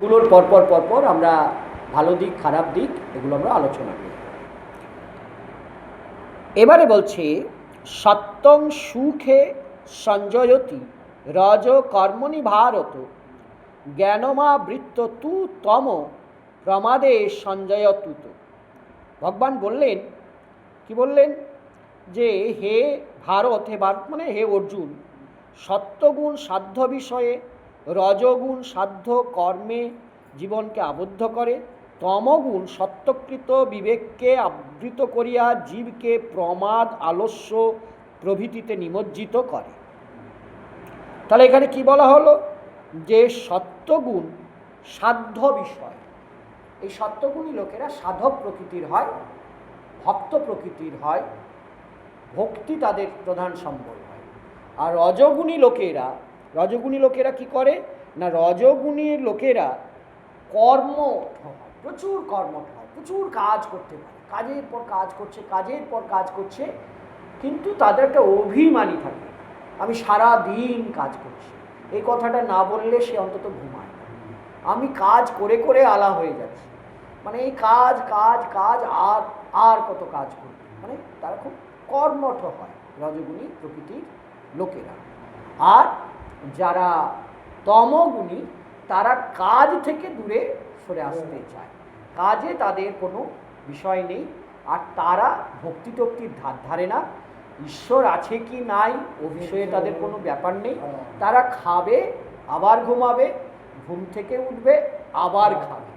গুলোর পরপর পরপর আমরা ভালো দিক, খারাপ দিক এগুলো আমরা আলোচনা করি। এবারে বলছে, সত্যং সুখে সঞ্জয়তি রজ কর্মণি ভারত জ্ঞানমা বৃত্ত তু তম প্রমাদে সঞ্জয়তুত। ভগবান বললেন, কি বললেন? যে হে ভারত হে ভারত মানে হে অর্জুন, সত্যগুণ সাধ্য বিষয়ে রজগুণ সাধ্য কর্মে জীবনকে আবদ্ধ করে, তমগুণ সত্যকৃত বিবেককে আবৃত করিয়া জীবকে প্রমাদ আলস্য প্রভৃতিতে নিমজ্জিত করে। তাহলে এখানে কি বলা হলো? যে সত্যগুণ সাধ্য বিষয়। এই সত্যগুণী লোকেরা সাধক প্রকৃতির হয়, ভক্ত প্রকৃতির হয়, ভক্তি তাদের প্রধান সম্বল হয়। আর রজগুণী লোকেরা রজগুণী লোকেরা কি করে? না, রজগুণী লোকেরা কর্ম প্রচুর কর্মঠ হয় প্রচুর কাজ করতে পারে। কাজের পর কাজ করছে, কাজের পর কাজ করছে, কিন্তু তাদের একটা অভিমানী থাকে। আমি সারা দিন কাজ করছি। এই কথাটা না বললে সে অন্তত ঘুমায় আমি কাজ করে করে আলা হয়ে যাচ্ছি। মানে এই কাজ কাজ কাজ, আর আর কত কাজ করবে? মানে তারা খুব কর্মঠ হয় রজগুণী প্রকৃতির লোকেরা। আর যারা তমগুণী তারা কাজ থেকে দূরে সরে আসতে চায়। কাজে তাদের কোনো বিষয় নেই। আর তারা ভক্তি টক্তির ধার ধারে না। ঈশ্বর আছে কি নাই ও বিষয়ে তাদের কোনো ব্যাপার নেই। তারা খাবে আবার ঘুমাবে ঘুম থেকে উঠবে আবার খাবে।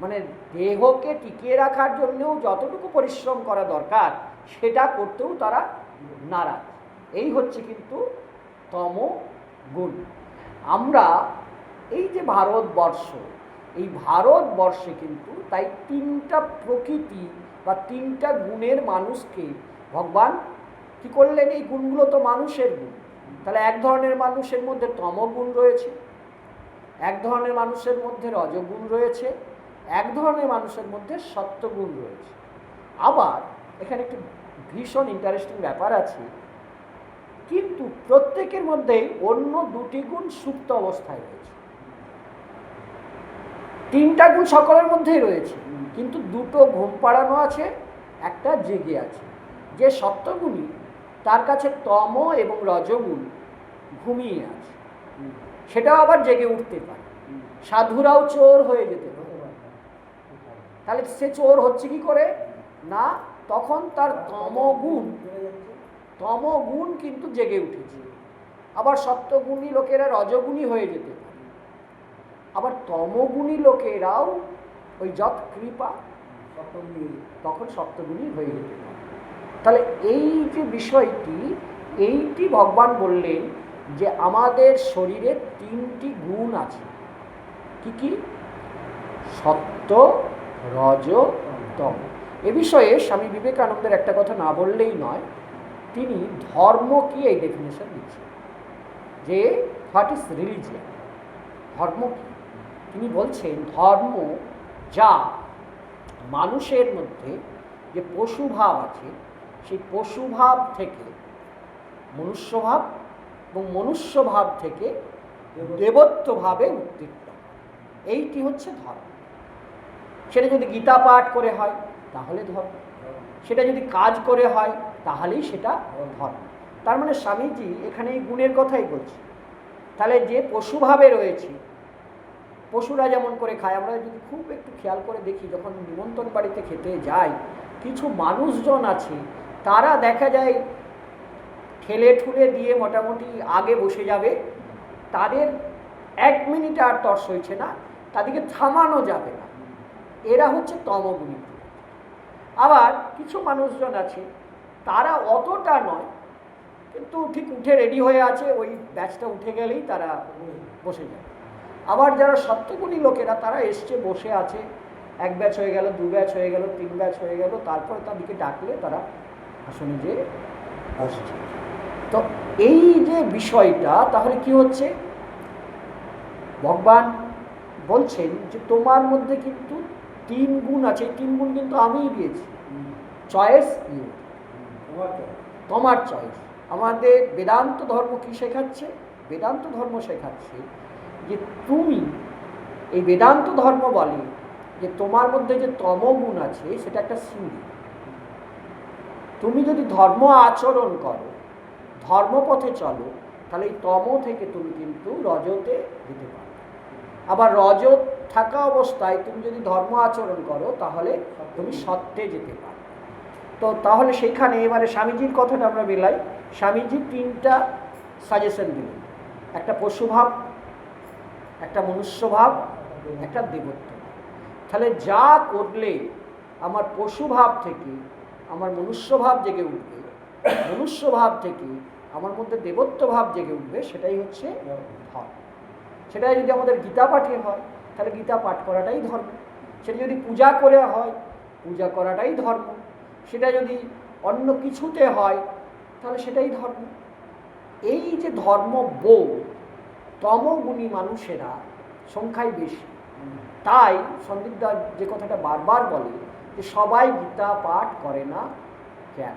মানে দেহকে টিকিয়ে রাখার জন্যও যতটুকু পরিশ্রম করা দরকার সেটা করতেও তারা নারাজ। এই হচ্ছে কিন্তু তম গুণ। আমরা এই যে ভারতবর্ষ, এই ভারতবর্ষে কিন্তু তাই তিনটা প্রকৃতি বা তিনটা গুণের মানুষকে ভগবান কি করলেন? এই গুণগুলো তো মানুষের গুণ। তাহলে এক ধরনের মানুষের মধ্যে তমগুণ রয়েছে, এক ধরনের মানুষের মধ্যে রজগুণ রয়েছে, এক ধরনের মানুষের মধ্যে সত্যগুণ রয়েছে। আবার এখানে একটি ভীষণ ইন্টারেস্টিং ব্যাপার আছে কিন্তু প্রত্যেকের মধ্যেই অন্য দুটি গুণ সুপ্ত অবস্থায় রয়েছে। তিনটা গুণ সকলের মধ্যেই রয়েছে, কিন্তু দুটো ঘুম পাড়ানো আছে, একটা জেগে আছে। যে সত্যগুণী তার কাছে তম এবং রজগুণ ঘুমিয়ে আছে। সেটাও আবার জেগে উঠতে পারে। সাধুরাও চোর হয়ে যেতে পারে। তাহলে সে চোর হচ্ছে কি করে? না, তখন তার তমগুণ তমগুণ কিন্তু জেগে উঠেছে। আবার সত্যগুণী লোকেরা রজগুণী হয়ে যেতে পারে। আবার তমগুণী লোকেরাও ওই যত কৃপা তখন সপ্তগুণী হয়ে যেতে পারে। তাহলে এই যে বিষয়টি, এইটি ভগবান বললেন যে আমাদের শরীরে তিনটি গুণ আছে। কি কি? সত্য, রজ, তম। এ বিষয়ে স্বামী বিবেকানন্দের একটা কথা না বললেই নয় তিনি ধর্ম কি এই ডেফিনেশন দিচ্ছেন? যে হোয়াট ইজ রিলিজিয়ান ধর্ম কি? তিনি বলছেন ধর্ম যা মানুষের মধ্যে যে পশুভাব আছে, সেই পশুভাব থেকে, মনুষ্যভাব এবং মনুষ্যভাব থেকে দেবত্বভাবে উত্তীর্ণ এইটি হচ্ছে ধর্ম। সেটা যদি গীতা পাঠ করে হয়, তাহলে ধর্ম। সেটা যদি কাজ করে হয় তাহলেই সেটা ধর্ম। তার মানে স্বামীজি এখানে এই গুণের কথাই বলছে। তাহলে যে পশুভাবে রয়েছে, পশুরা যেমন করে খায়, আমরা যদি খুব একটু খেয়াল করে দেখি, যখন নিমন্ত্রণ বাড়িতে খেতে যাই, কিছু মানুষজন আছে, তারা দেখা যায় ঠেলে ঠুলে দিয়ে মোটামুটি আগে বসে যাবে, তাদের এক মিনিট আর তর্স হয়েছে না, তাদেরকে থামানো যাবে না। এরা হচ্ছে তমগুণী। আবার কিছু মানুষজন আছে তারা অতটা নয় কিন্তু ঠিক উঠে রেডি হয়ে আছে ওই ব্যাচটা উঠে গেলেই তারা বসে যায় আবার যারা সত্যগুণী লোকেরা তারা এসছে বসে আছে এক ব্যাচ হয়ে গেল দু ব্যাচ হয়ে গেল তিন ব্যাচ হয়ে গেল তারপরে তাদেরকে ডাকলে তারা আসলে যে বসছে তো এই যে বিষয়টা তাহলে কি হচ্ছে? ভগবান বলছেন যে তোমার মধ্যে কিন্তু তিন গুণ আছে এই তিন গুণ কিন্তু আমিই দিয়েছি। চয়েস ইউ তোমার চয়েস আমাদের বেদান্ত ধর্ম কি শেখাচ্ছে? বেদান্ত ধর্ম শেখাচ্ছে যে তুমি এই বেদান্ত ধর্ম বলে যে তোমার মধ্যে যে তমগুণ আছে সেটা একটা সিঁড়ি তুমি যদি ধর্ম আচরণ করো ধর্মপথে চলো তাহলে এই তম থেকে তুমি কিন্তু রজতে যেতে পারো আবার রজত থাকা অবস্থায় তুমি যদি ধর্ম আচরণ করো তাহলে তুমি সত্যে যেতে পারো তো তাহলে সেইখানে এবারে স্বামীজির কথাটা আমরা বেলাই। স্বামীজি তিনটা সাজেশন দিলেন। একটা পশুভাব, একটা মনুষ্যভাব, একটা দেবত্ব। তাহলে যা করলে আমার পশুভাব থেকে, আমার মনুষ্যভাব জেগে উঠবে, মনুষ্যভাব থেকে, আমার মধ্যে দেবত্ব ভাব জেগে উঠবে, সেটাই হচ্ছে ধর্ম। সেটাই যদি আমাদের গীতা পাঠে হয়, তাহলে গীতা পাঠ করাটাই ধর্ম। সেটা যদি পূজা করে হয়, পূজা করাটাই ধর্ম। সেটা যদি অন্য কিছুতে হয়, তাহলে সেটাই ধর্ম। এই যে ধর্ম বোধ, তমগুণী মানুষেরা সংখ্যায় বেশি। তাই সন্দীপদা যে কথাটা বারবার বলে যে সবাই গীতা পাঠ করে না কেন?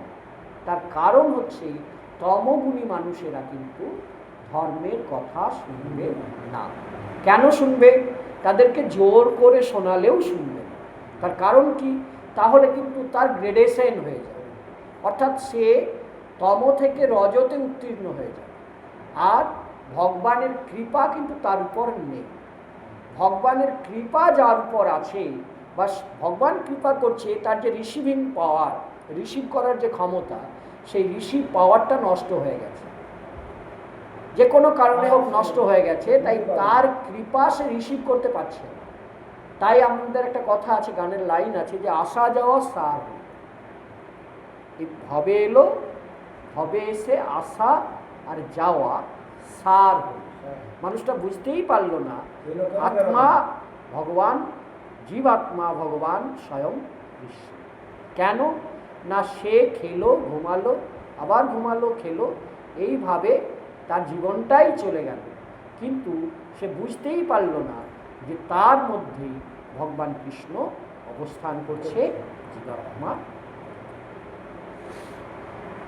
তার কারণ হচ্ছে তমগুণী মানুষেরা কিন্তু ধর্মের কথা শুনবে না। কেন শুনবে? তাদেরকে জোর করে শোনালেও শুনবে তার কারণ কি? তাহলে কিন্তু তার গ্রেডেশন হয়ে যাবে। অর্থাৎ সে তম থেকে রজতে উত্তীর্ণ হয়ে যাবে। আর ভগবানের কৃপা কিন্তু তার উপর নেই। ভগবানের কৃপা যার উপর আছে, বা ভগবান কৃপা করছে, তার যে রিসিভিং পাওয়ার রিসিভ করার যে ক্ষমতা, সেই রিসিভ পাওয়ারটা নষ্ট হয়ে গেছে। যে কোনো কারণে হোক নষ্ট হয়ে গেছে, তাই তার কৃপা সে রিসিভ করতে পারছে না। তাই আমাদের একটা কথা আছে গানের লাইন আছে যে আসা যাওয়া সার। এই ভবে এলো ভবে এসে আসা আর যাওয়া সার। মানুষটা বুঝতেই পারল না আত্মা ভগবান জীবাত্মা ভগবান স্বয়ং কৃষ্ণ। কেন? না সে খেলো ঘুমালো আবার ঘুমালো খেলো এইভাবে তার জীবনটাই চলে গেল। কিন্তু সে বুঝতেই পারল না যে তার মধ্যেই ভগবান কৃষ্ণ অবস্থান করছে জীবাত্মা